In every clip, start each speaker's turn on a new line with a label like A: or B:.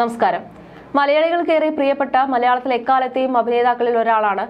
A: നമസ്കാരം. മലയാളികൾക്കേറെ പ്രിയപ്പെട്ട മലയാളത്തിലെ എക്കാലത്തെയും അഭിനേതാക്കളിൽ ഒരാളാണ്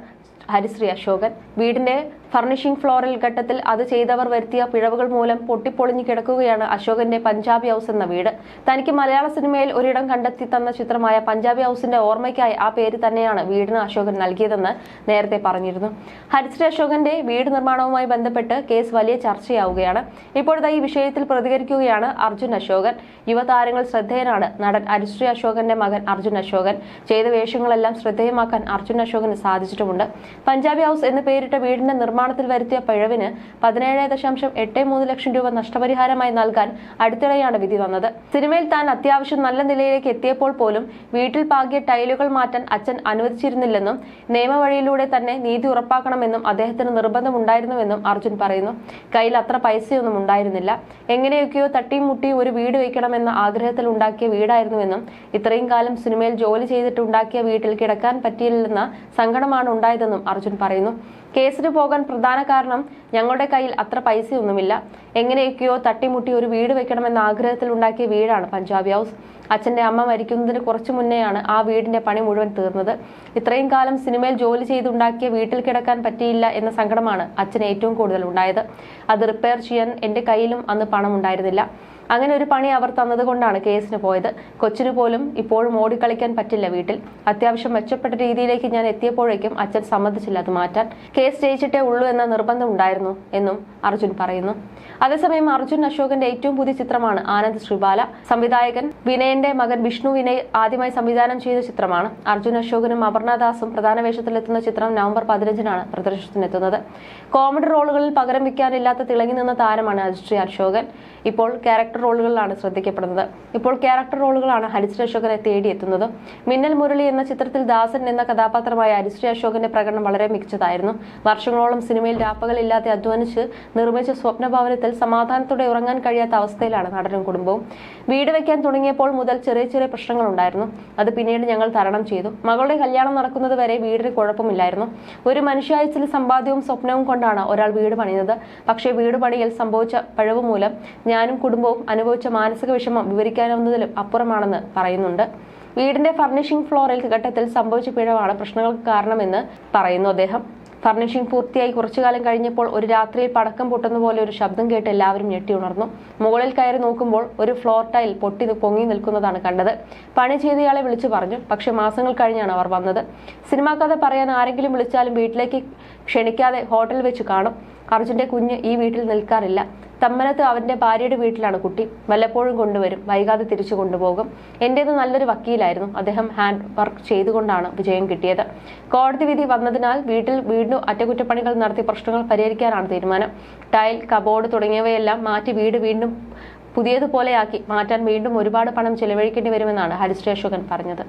A: ഹരിശ്രീ അശോകൻ. വീടിന്റെ ഫർണിഷിംഗ് ഫ്ലോറിൽ ഘട്ടത്തിൽ അത് ചെയ്തവർ വരുത്തിയ പിഴവുകൾ മൂലം പൊട്ടിപ്പൊളിഞ്ഞു കിടക്കുകയാണ് അശോകന്റെ പഞ്ചാബി ഹൗസ് എന്ന വീട്. തനിക്ക് മലയാള സിനിമയിൽ ഒരിടം കണ്ടെത്തി തന്ന ചിത്രമായ പഞ്ചാബി ഹൗസിന്റെ ഓർമ്മയ്ക്കായി ആ പേര് തന്നെയാണ് വീടിന് അശോകൻ നൽകിയതെന്ന് നേരത്തെ പറഞ്ഞിരുന്നു. ഹരിശ്രീ അശോകന്റെ വീട് നിർമ്മാണവുമായി ബന്ധപ്പെട്ട് കേസ് വലിയ ചർച്ചയാവുകയാണ്. ഇപ്പോഴത്തെ ഈ വിഷയത്തിൽ പ്രതികരിക്കുകയാണ് അർജുൻ അശോകൻ. യുവതാരങ്ങൾ ശ്രദ്ധേയനാണ്. നടൻ ഹരിശ്രീ അശോകന്റെ മകൻ അർജുൻ അശോകൻ. ചെയ്ത വേഷങ്ങളെല്ലാം ശ്രദ്ധേയമാക്കാൻ അർജുൻ അശോകന് സാധിച്ചിട്ടുമുണ്ട്. പഞ്ചാബി ഹൗസ് എന്ന് പേരിട്ട വീടിന്റെ നിർമ്മാണത്തിൽ വരുത്തിയ പിഴവിന് പതിനേഴ് ദശാംശം എട്ട് മൂന്ന് ലക്ഷം രൂപ നഷ്ടപരിഹാരമായി നൽകാൻ അടുത്തിടെയാണ് വിധി വന്നത്. സിനിമയിൽ താൻ അത്യാവശ്യം നല്ല നിലയിലേക്ക് എത്തിയപ്പോൾ പോലും വീട്ടിൽ പാകിയ ടൈലുകൾ മാറ്റാൻ അച്ഛൻ അനുവദിച്ചിരുന്നില്ലെന്നും നിയമവഴിയിലൂടെ തന്നെ നീതി ഉറപ്പാക്കണമെന്നും അദ്ദേഹത്തിന് നിർബന്ധമുണ്ടായിരുന്നുവെന്നും അർജുൻ പറയുന്നു. കയ്യിൽ അത്ര പൈസയൊന്നും ഉണ്ടായിരുന്നില്ല. എങ്ങനെയൊക്കെയോ തട്ടിയും മുട്ടിയും ഒരു വീട് വയ്ക്കണമെന്ന ആഗ്രഹത്തിൽ ഉണ്ടാക്കിയ വീടായിരുന്നുവെന്നും ഇത്രയും കാലം സിനിമയിൽ ജോലി ചെയ്തിട്ടുണ്ടാക്കിയ വീട്ടിൽ കിടക്കാൻ പറ്റിയില്ലെന്ന സങ്കടമാണ് ഉണ്ടായതെന്നും അർജുൻ പറയുന്നു. കേസിന് പോകാൻ പ്രധാന കാരണം ഞങ്ങളുടെ കയ്യിൽ അത്ര പൈസയൊന്നുമില്ല. എങ്ങനെയൊക്കെയോ തട്ടിമുട്ടി ഒരു വീട് വെക്കണമെന്ന ആഗ്രഹത്തിൽ ഉണ്ടാക്കിയ വീടാണ് പഞ്ചാബി ഹൗസ്. അച്ഛന്റെ അമ്മ മരിക്കുന്നതിന് കുറച്ചു മുന്നെയാണ് ആ വീടിന്റെ പണി മുഴുവൻ തീർന്നത്. ഇത്രയും കാലം സിനിമയിൽ ജോലി ചെയ്തുണ്ടാക്കിയ വീട്ടിൽ കിടക്കാൻ പറ്റിയില്ല എന്ന സങ്കടമാണ് അച്ഛന് ഏറ്റവും കൂടുതൽ ഉണ്ടായത്. അത് റിപ്പയർ ചെയ്യാൻ എന്റെ കയ്യിലും അന്ന് പണം ഉണ്ടായിരുന്നില്ല. അങ്ങനെ ഒരു പണി അവർ തന്നതുകൊണ്ടാണ് കേസിന് പോയത്. കൊച്ചിന് പോലും ഇപ്പോഴും ഓടിക്കളിക്കാൻ പറ്റില്ല വീട്ടിൽ. അത്യാവശ്യം മെച്ചപ്പെട്ട രീതിയിലേക്ക് ഞാൻ എത്തിയപ്പോഴേക്കും അച്ഛൻ സമ്മതിച്ചില്ല അത് മാറ്റാൻ. കേസ് ജയിച്ചിട്ടേ ഉള്ളൂ എന്ന നിർബന്ധം ഉണ്ടായിരുന്നു എന്നും അർജുൻ പറയുന്നു. അതേസമയം അർജുൻ അശോകന്റെ ഏറ്റവും പുതിയ ചിത്രമാണ് ആനന്ദ് ശ്രീബാല. സംവിധായകൻ വിനയന്റെ മകൻ വിഷ്ണുവിനെ ആദ്യമായി സംവിധാനം ചെയ്ത ചിത്രമാണ്. അർജുൻ അശോകനും അപർണദാസും പ്രധാന വേഷത്തിലെത്തുന്ന ചിത്രം നവംബർ പതിനഞ്ചിനാണ് പ്രദർശനത്തിനെത്തുന്നത്. കോമഡി റോളുകളിൽ പകരം വയ്ക്കാനില്ലാത്ത തിളങ്ങി നിന്ന താരമാണ് ഹരിശ്രീ അശോകൻ. ഇപ്പോൾ ക്യാരക്ടർ റോളുകളിലാണ് ശ്രദ്ധിക്കപ്പെടുന്നത്. ഇപ്പോൾ ക്യാരക്ടർ റോളുകളാണ് ഹരിശ്രീ അശോകനെ തേടിയെത്തുന്നത്. മിന്നൽ മുരളി എന്ന ചിത്രത്തിൽ ദാസൻ എന്ന കഥാപാത്രമായ ഹരിശ്രീ അശോകന്റെ പ്രകടനം വളരെ മികച്ചതായിരുന്നു. വർഷങ്ങളോളം സിനിമയിൽ രാപ്പകലില്ലാതെ അധ്വാനിച്ച് നിർമ്മിച്ച സ്വപ്നഭവനത്തിൽ സമാധാനത്തോടെ ഉറങ്ങാൻ കഴിയാത്ത അവസ്ഥയിലാണ് നടനും കുടുംബവും. വീട് വയ്ക്കാൻ തുടങ്ങിയപ്പോൾ മുതൽ ചെറിയ ചെറിയ പ്രശ്നങ്ങൾ ഉണ്ടായിരുന്നു അത് പിന്നീട് ഞങ്ങൾ തരണം ചെയ്തു. മകളുടെ കല്യാണം നടക്കുന്നത് വരെ വീടിന് കുഴപ്പമില്ലായിരുന്നു. ഒരു മനുഷ്യായുസിൽ സമ്പാദ്യവും സ്വപ്നവും കൊണ്ടാണ് ഒരാൾ വീട് പണിയുന്നത്. പക്ഷേ വീട് പണിയിൽ സംഭവിച്ച പഴവ് മൂലം ഞാനും കുടുംബവും അനുഭവിച്ച മാനസിക വിഷമം വിവരിക്കാനാവുന്നതിലും അപ്പുറമാണെന്ന് പറയുന്നുണ്ട്. വീടിന്റെ ഫർണിഷിംഗ് ഫ്ലോറിൽ ഘട്ടത്തിൽ സംഭവിച്ച പിഴവാണ് പ്രശ്നങ്ങൾക്ക് കാരണമെന്ന് പറയുന്നു അദ്ദേഹം. ഫർണിഷിംഗ് പൂർത്തിയായി കുറച്ചു കാലം കഴിഞ്ഞപ്പോൾ ഒരു രാത്രിയിൽ പടക്കം പൊട്ടുന്ന പോലെ ഒരു ശബ്ദം കേട്ട് എല്ലാവരും ഞെട്ടി ഉണർന്നു. മുകളിൽ കയറി നോക്കുമ്പോൾ ഒരു ഫ്ലോർ ടൈൽ പൊട്ടി പൊങ്ങി നിൽക്കുന്നതാണ് കണ്ടത്. പണി ചെയ്തയാളെ വിളിച്ചു പറഞ്ഞു. പക്ഷെ മാസങ്ങൾ കഴിഞ്ഞാണ് അവർ വന്നത്. സിനിമാ കഥ പറയാൻ ആരെങ്കിലും വിളിച്ചാലും വീട്ടിലേക്ക് ക്ഷണിക്കാതെ ഹോട്ടൽ വെച്ച് കാണും. അർജുന്റെ കുഞ്ഞ് ഈ വീട്ടിൽ നിൽക്കാറില്ല. തമ്മനത്ത് അവന്റെ ഭാര്യയുടെ വീട്ടിലാണ് കുട്ടി. വല്ലപ്പോഴും കൊണ്ടുവരും. വൈകാതെ തിരിച്ചു കൊണ്ടുപോകും. എന്റേത് നല്ലൊരു വക്കീലായിരുന്നു. അദ്ദേഹം ഹാൻഡ് വർക്ക് ചെയ്തുകൊണ്ടാണ് വിജയം കിട്ടിയത്. കോടതി വിധി വന്നതിനാൽ വീട്ടിൽ വീണ്ടും അറ്റകുറ്റപ്പണികൾ നടത്തി പ്രശ്നങ്ങൾ പരിഹരിക്കാനാണ് തീരുമാനം. ടൈൽ കബോർഡ് തുടങ്ങിയവയെല്ലാം മാറ്റി വീട് വീണ്ടും പുതിയതുപോലെയാക്കി മാറ്റാൻ വീണ്ടും ഒരുപാട് പണം ചെലവഴിക്കേണ്ടി വരുമെന്നാണ് ഹരിശ്രേഷകൻ പറഞ്ഞത്.